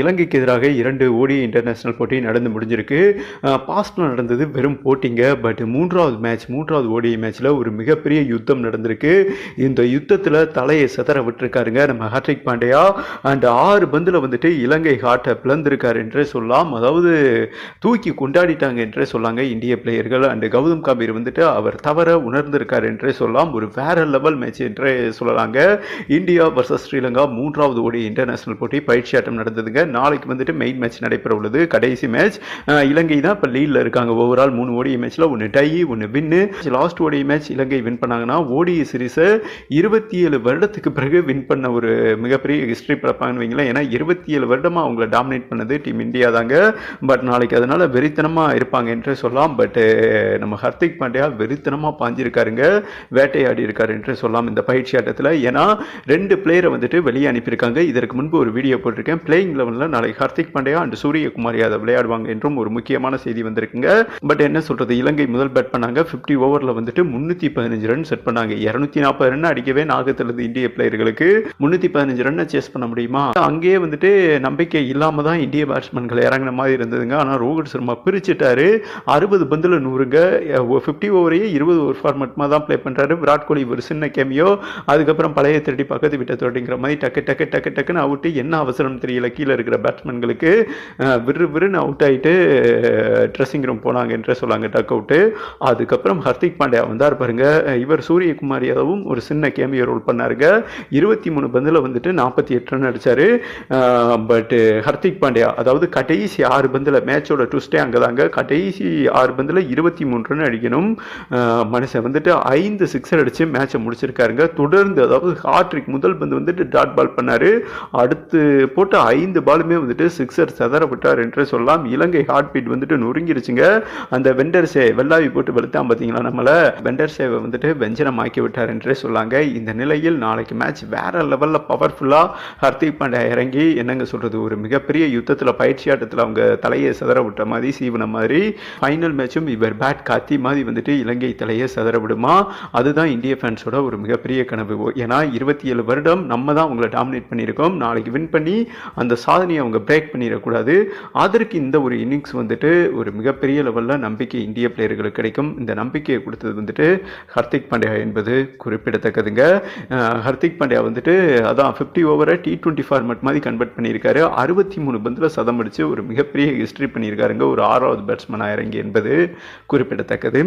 இலங்கைக்கு எதிராக இரண்டு ஓடி இன்டர்நேஷ்னல் போட்டி நடந்து முடிஞ்சிருக்கு. பாஸ்டில் நடந்தது வெறும் போட்டிங்க பட் மூன்றாவது மேட்ச் மூன்றாவது ஓடி மேட்ச்சில் ஒரு மிகப்பெரிய யுத்தம் நடந்திருக்கு. இந்த யுத்தத்தில் தலையை சிதற விட்டுருக்காருங்க நம்ம ஹார்திக் பாண்டியா. அண்ட் ஆறு பந்தில் வந்துட்டு இலங்கை ஹார்ட்டை பிளந்திருக்காரு என்றே சொல்லலாம். அதாவது தூக்கி கொண்டாடிட்டாங்க என்றே சொல்லாங்க இந்திய பிளேயர்கள் அண்ட் கௌதம் காபீர் வந்துட்டு அவர் தவற உணர்ந்திருக்கார் என்றே சொல்லலாம். ஒரு வேற லெவல் மேட்ச் என்றே சொல்லலாங்க. இந்தியா வர்சஸ் ஸ்ரீலங்கா மூன்றாவது ஓடி இன்டர்நேஷனல் போட்டி பயிற்சி ஆட்டம் நடந்ததுங்க. நாளைக்கு வந்துட்டு மெயின் மேட்ச் நடைபெற உள்ளது. கடைசி மேட்ச் இலங்கை தான் இப்போ லீடில் இருக்காங்க. ஓவரால் மூணு ஓடி மேட்ச்சில் ஒன்று டை ஒன்று win last ODI match Ilangai win பண்ணாங்கன்னா ஓடி சீரீஸை இருபத்தி ஏழு வருடத்துக்கு பிறகு வின் பண்ண ஒரு மிகப்பெரிய ஹிஸ்ட்ரி பிறப்பாங்கன்னு வைங்களேன். ஏன்னா இருபத்தி ஏழு வருடமாக அவங்கள டாமினேட் பண்ணது டீம் இந்தியா தாங்க. பட் நாளைக்கு அதனால் வெறித்தனமாக இருப்பாங்க என்று சொல்லலாம். பட்டு நம்ம ஹர்திக் பாண்டியா வெறித்தனமாக பாஞ்சிருக்காருங்க. வேட்டையாடி இருக்காரு என்று சொல்லலாம் இந்த பயிற்சி ஆட்டத்தில். ஏன்னா ரெண்டு பிளேயரை வந்துட்டு வெளியே அனுப்பியிருக்காங்க. இதற்கு முன்பு ஒரு வீடியோ போட்டிருக்கேன். பிளேயிங் லெவனில் நாளைக்கு ஹர்திக் பாண்டியா அண்ட் சூரியகுமார் யாதவ் விளையாடுவாங்க என்றும் ஒரு முக்கியமான செய்தி வந்திருக்குங்க. பட் என்ன சொல்கிறது இலங்கை முதல் பேட் பண்ணாங்க. ஃபிஃப்டி ஓவரில் வந்துட்டு முந்நூற்றி பதினஞ்சு ரன் செட் பண்ணாங்க. இரநூத்தி நாற்பது ரன் அடிக்கவே நாகத்திலிருந்து இந்திய பிளேயர்களுக்கு முந்நூற்றி பதினஞ்சு ரன்னை சேஸ் பண்ண முடியுமா? அங்கேயே வந்துட்டு நம்பிக்கை இல்லாமல் தான் இந்திய பேட்ஸ்மேன்கள் இறங்கின மாதிரி இருந்ததுங்க. ஆனால் ரோஹித் சர்மா பிரிச்சுட்டாரு. அறுபது பந்தில் நூறுங்க. ஃபிஃப்டி ஓவரையே இருபது ஓவர் ஃபார்மேட்மாக தான் ப்ளே பண்ணுறாரு விராட் கோலி ஒரு சின்ன கேமியோ அதுக்கப்புறம் பழைய திருடி பக்கத்து விட்ட தொட்டிங்கிற மாதிரி டக்கு டக்கு டக்கு டக்குன்னு அவுட்டு. என்ன அவசரம் தெரியல. கீழே இருக்கிற பேட்ஸ்மேன்களுக்கு விறு விறுன்னு அவுட் ஆகிட்டு ட்ரெஸ்ஸிங் ரூம் போனாங்க என்று சொல்லாங்க டக் அவுட்டு அதுக்கப்புறம் ஹர்திக் பாண்டியா வந்தார் பாருங்க. இவர் சூரியகுமார் யாதவும் ஒரு சின்ன கேமியோ ரோல் பண்ணாருங்க. இருபத்தி மூணு பந்தில் வந்துட்டு நாற்பத்தி எட்டு ரன் அடித்தார் பட்டு ஹர்திக் பாண்டியா அதாவது கடைசி ஆறு பந்தில் மேட்சோட ட்விஸ்டே அங்கே தாங்க கடைசி ஆறு பந்தில் இருபத்தி மூணு ரன் அடிக்கணும். மனுஷன் வந்துட்டு ஐந்து சிக்ஸர் அடித்து மேட்சை முடிச்சிருக்காருங்க. தொடர்ந்து அதாவது ஹாட்ரிக் முதல் பந்து வந்துட்டு டாட் பால் பண்ணார். அடுத்து போட்ட ஐந்து பாலுமே வந்துட்டு சிக்ஸர் செதற விட்டார் என்று சொல்லலாம். இலங்கை ஹார்ட் பீட் வந்துட்டு நொறுங்கிருச்சுங்க. அந்த வெண்டர்ஸே வெள்ளாவி போட்டு வலுத்தான் பார்த்தீங்களா நம்மளை? வெண்டர்ஸேவை வந்துட்டு வெஞ்சனம் ஆக்கி விட்டார் என்றே சொல்லாங்க. இந்த நிலையில் நாளைக்கு மேட்ச் வேற லெவலில் பவர்ஃபுல்லாக ஹர்திக் பாண்டியா இறங்கி என்னங்க சொல்றது? ஒரு மிகப்பெரிய யுத்தத்தில் பயிற்சி ஆட்டத்தில் அவங்க தலையை செதற விட்ட மாதிரி சீவன மாதிரி ஃபைனல் மேட்சும் இவர் பேட் காத்தி மாதிரி வந்துட்டு இலங்கை தலையை செதற விடுமா? அதுதான் இந்திய ஃபேன்ஸோட ஒரு மிகப்பெரிய கனவு. ஏன்னா இருபத்தி ஏழு வருடம் நம்ம தான் உங்களை டாமினேட் பண்ணியிருக்கோம். நாளைக்கு வின் பண்ணி அந்த சாதனையை அவங்க பிரேக் பண்ணிடக்கூடாது. அதற்கு இந்த ஒரு இன்னிங்ஸ் வந்துட்டு ஒரு மிகப்பெரிய லெவலில் நம்பிக்கை இந்திய பிளேயர்களுக்கு கிடைக்கும். இந்த நம்பிக்கையை கொடுத்தது வந்துட்டு ஹர்திக் பாண்டியா என்பது குறிப்பிடத்தக்கதுங்க. ஹர்திக் பாண்டியா வந்துட்டு அதான் ஃபிஃப்டி ஓவரை டி டுவெண்ட்டி ஃபார்மேட் மாதிரி கன்வெர்ட் பண்ணியிருக்காரு. அறுபத்தி மூணு பந்தில் சதம் அடித்து ஒரு மிகப்பெரிய ஹிஸ்ட்ரி பண்ணியிருக்காருங்க. ஒரு ஆறாவது பேட்ஸ்மேனாக இறங்கி என்பது குறிப்பிடத்தக்கது.